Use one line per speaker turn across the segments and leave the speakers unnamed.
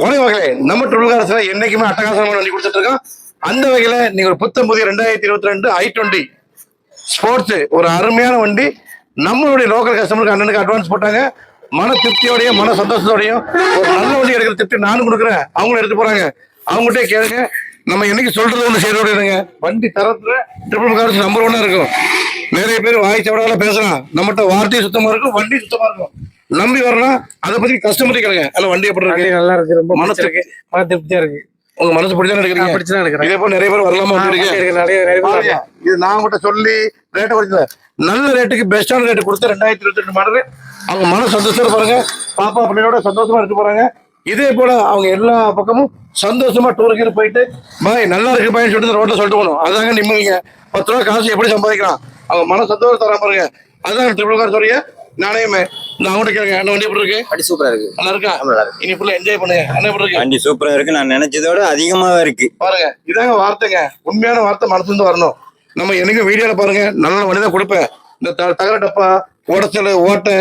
வணக்கம் வகையில நம்ம ட்ரிபிள் என்னைக்குமே அட்டகாசமான வண்டி கொடுத்துட்டு இருக்கோம். அந்த வகையில நீங்க ஒரு புத்தம் புதிய ரெண்டாயிரத்தி இருபத்தி ரெண்டு ஐ டுவெண்ட்டி ஸ்போர்ட்ஸ் ஒரு அருமையான வண்டி. நம்மளுடைய லோக்கல் கஸ்டமருக்கு அண்ணனுக்கு அட்வான்ஸ் போட்டாங்க. மன திருப்தியோடையும் மன சந்தோஷத்தோடையும் ஒரு நல்ல வண்டி எடுக்கிற திருப்தி நானும் கொடுக்குறேன். அவங்களும் எடுத்து போறாங்க. அவங்ககிட்டே கேளுங்க. நம்ம என்னைக்கு சொல்றது ஒன்று செய்யறோட இருங்க. வண்டி தரத்துல ட்ரிபிள் கார்ஸ் நம்பர் ஒன்னா இருக்கும். நிறைய பேர் வாய் சவடால பேசலாம். நம்மகிட்ட வார்த்தை சுத்தமா இருக்கும் வண்டி சுத்தமா இருக்கும். நம்பி வரலாம் அதை பத்தி கஸ்டமர் கேளுங்க. அந்த வண்டி எப்படி இருக்கு?
நல்லா இருக்கு ரொம்ப
மனசு
பிடிச்சிருக்கு. மன திருப்தியா இருக்கு.
உங்க மனசு பிடிச்சா எடுக்கிறீங்க?
பிடிச்சதான் எடுக்கிறேன்.
இதே போல நிறைய பேர் வரலாமா இருக்கு
இருக்கு. நிறைய
இது நான் உங்கள்கிட்ட சொல்லி ரேட்டை குறைச்சல நல்ல ரேட்டுக்கு பெஸ்டான ரேட்டு கொடுத்து ரெண்டாயிரத்தி இருபத்தி ரெண்டு மாடல். அவங்க மன சந்தோஷமா பாருங்க. பாப்பா பிள்ளையோட சந்தோஷமா எடுத்து போறாங்க. இதே போல அவங்க எல்லா பக்கமும் சந்தோஷமா டூருக்கு போயிட்டு பாய் நல்லா இருக்கு பாய்னு சொல்லிட்டு ரோட்ல சொல்லிட்டு போகணும். அதாங்க நிம்மதிங்க. பத்து ரூபா காசு எப்படி சம்பாதிக்கலாம்? அவங்க மன சந்தோஷம் தரா பாருங்க அதான் ட்ரிபிள் கார் சொல்றீங்க நாணயமே? நான் அவங்ககிட்ட கேட்க என்ன வண்டி எப்படி இருக்கு?
வண்டி சூப்பரா இருக்கு.
நல்லா இருக்கா?
நல்லா இருக்கு.
இனி ஃபுல்லா என்ஜாய் பண்ணுங்க. என்ன எப்படி இருக்கு?
வண்டி சூப்பரா இருக்கு. நான் நினைச்சதோட அதிகமாவே இருக்கு.
பாருங்க இதாங்க வார்த்தைங்க. உண்மையான வார்த்தை மனசுலேருந்து வரணும். நம்ம என்னைக்கும் வீடியோல பாருங்க நல்ல வண்டி தான் கொடுப்பேன். இந்த தகர டப்பா உடச்சல் ஓட்டை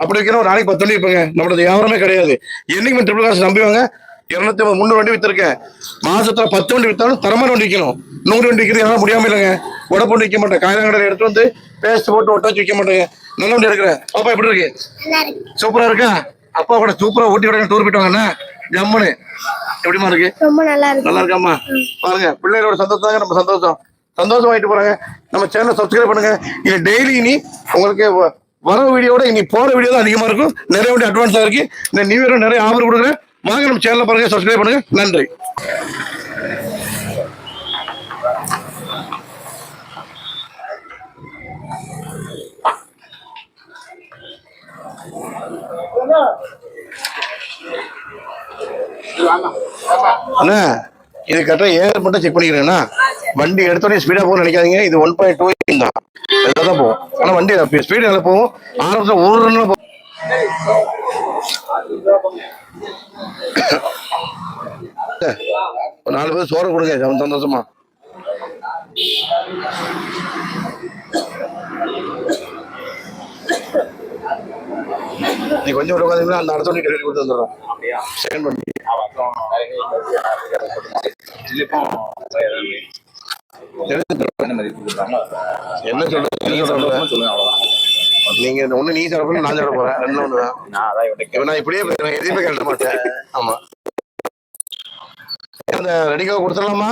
அப்படி வைக்கிற ஒரு நாளைக்கு பத்து வண்டி வைப்பேங்க நம்மளது வியாபாரமே கிடையாது. என்னைக்குமே ட்ரிபிள் காசு நம்பிவாங்க. இருநூத்தி முந்நூறு வண்டி வித்திருக்கேன். மாசத்துல பத்து வண்டி வித்தாலும் தரமான வண்டி விற்கணும் நூறு வண்டி விற்கிறது எல்லாம் முடியாம இல்லைங்க. உடப்பு வண்டி விற்க மாட்டேன் காயங்கடையில் எடுத்து வந்து பேஸ்ட் போட்டு ஒட்ட வச்சு விற்க மாட்டேங்க. நல்ல வண்டி எடுக்கிறேன் பாப்பா எப்படி இருக்கு? சூப்பரா இருக்கா? அப்பா கூட சூப்பரா ஊட்டி விட டூர் போயிட்டு வாங்கண்ணா ஜம்முன்னு எப்படிமா இருக்கு?
ரொம்ப நல்லா இருக்கு.
நல்லா இருக்காமா பாருங்க பிள்ளைகளோட சந்தோஷம் தாங்க நம்ம சந்தோஷம். சந்தோஷம் ஆயிட்டு போறாங்க. நம்ம சேனலை சப்ஸ்கிரைப் பண்ணுங்க. இது டெய்லி இனி உங்களுக்கு வர வீடியோட இனி போற வீடியோ தான் அதிகமா இருக்கும். நிறைய வண்டி அட்வான்ஸா இருக்கு. இந்த நியூ இயர் நிறைய ஆஃபர் கொடுக்குறேன். வாங்க நம்ம சேனலை பாருங்க சப்ஸ்கிரைப் பண்ணுங்க. நன்றி. அண்ணா இது கரெக்டாக ஏர் மட்டும் செக் பண்ணிக்கிறேன்னா வண்டி எடுத்தோடனே ஸ்பீடாக போகும் நினைக்காதீங்க. இது ஒன் பாயிண்ட் டூ தான். இதில் தான் போகும். ஆனால் வண்டி ஸ்பீடு நல்லா போகும். ஆரம்பத்தில் ஒரு ரன்ல போகும். ஒரு நாலு பேர் சோறு கொடுங்க. சந்தோஷமா- சந்தோஷமா நீ கொஞ்சம் உட்காந்தீங்கன்னா அந்த அடுத்த வண்டி டெலிவரி கொடுத்து வந்துடுறோம் செகண்ட் வண்டி என்ன சொல்றது நீங்க ஒண்ணு நீ சாப்பிட போறீங்க, நான் சாப்பிட போறேன். ரெண்டு இப்ப நான் இப்படியே எதையுமே கட்ட மாட்டேன். ஆமா. அந்த ரெடிக்காக கொடுத்துடலாமா?